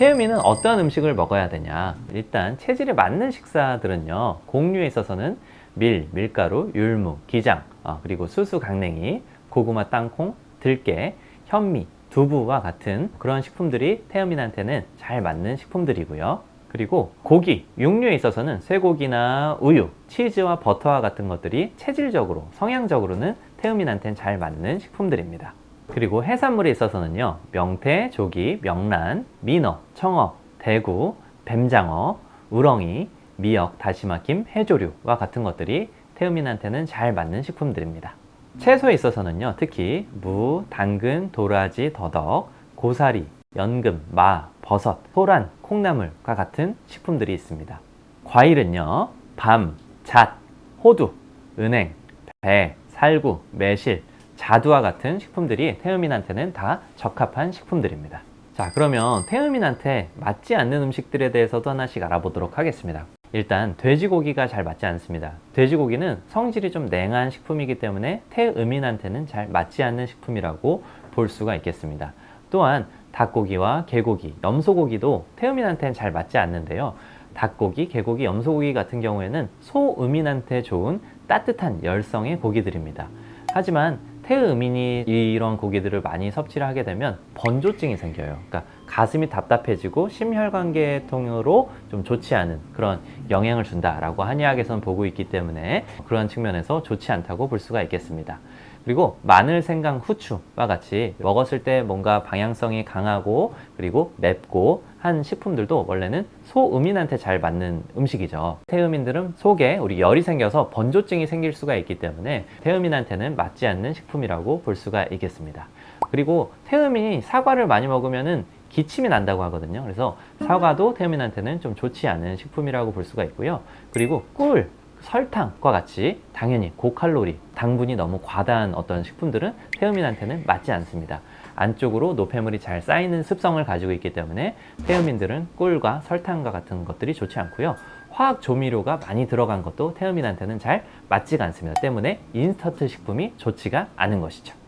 태음인은 어떤 음식을 먹어야 되냐? 일단 체질에 맞는 식사들은요. 곡류에 있어서는 밀, 밀가루, 율무, 기장, 어, 그리고 수수, 강냉이, 고구마, 땅콩, 들깨, 현미, 두부와 같은 그런 식품들이 태음인한테는 잘 맞는 식품들이고요. 그리고 고기, 육류에 있어서는 쇠고기나 우유, 치즈와 버터와 같은 것들이 체질적으로, 성향적으로는 태음인한테는 잘 맞는 식품들입니다. 그리고 해산물에 있어서는요, 명태, 조기, 명란, 민어, 청어, 대구, 뱀장어, 우렁이, 미역, 다시마, 김, 해조류와 같은 것들이 태음인한테는 잘 맞는 식품들입니다. 채소에 있어서는요, 특히 무, 당근, 도라지, 더덕, 고사리, 연금, 마, 버섯, 소란, 콩나물과 같은 식품들이 있습니다. 과일은요, 밤, 잣, 호두, 은행, 배, 살구, 매실, 자두와 같은 식품들이 태음인한테는 다 적합한 식품들입니다. 자, 그러면 태음인한테 맞지 않는 음식들에 대해서도 하나씩 알아보도록 하겠습니다. 일단 돼지고기가 잘 맞지 않습니다. 돼지고기는 성질이 좀 냉한 식품이기 때문에 태음인한테는 잘 맞지 않는 식품이라고 볼 수가 있겠습니다. 또한 닭고기와 개고기, 염소고기도 태음인한테는 잘 맞지 않는데요. 닭고기, 개고기, 염소고기 같은 경우에는 소음인한테 좋은 따뜻한 열성의 고기들입니다. 하지만 태음인이 이런 고기들을 많이 섭취를 하게 되면 번조증이 생겨요. 그러니까 가슴이 답답해지고 심혈관계통으로 좀 좋지 않은 그런 영향을 준다라고 한의학에서는 보고 있기 때문에 그런 측면에서 좋지 않다고 볼 수가 있겠습니다. 그리고 마늘, 생강, 후추와 같이 먹었을 때 뭔가 방향성이 강하고 그리고 맵고 한 식품들도 원래는 소음인한테 잘 맞는 음식이죠. 태음인들은 속에 우리 열이 생겨서 번조증이 생길 수가 있기 때문에 태음인한테는 맞지 않는 식품이라고 볼 수가 있겠습니다. 그리고 태음인이 사과를 많이 먹으면은 기침이 난다고 하거든요. 그래서 사과도 태음인한테는 좀 좋지 않은 식품이라고 볼 수가 있고요. 그리고 꿀, 설탕과 같이 당연히 고칼로리, 당분이 너무 과다한 어떤 식품들은 태음인한테는 맞지 않습니다. 안쪽으로 노폐물이 잘 쌓이는 습성을 가지고 있기 때문에 태음인들은 꿀과 설탕과 같은 것들이 좋지 않고요. 화학 조미료가 많이 들어간 것도 태음인한테는 잘 맞지가 않습니다. 때문에 인스턴트 식품이 좋지가 않은 것이죠.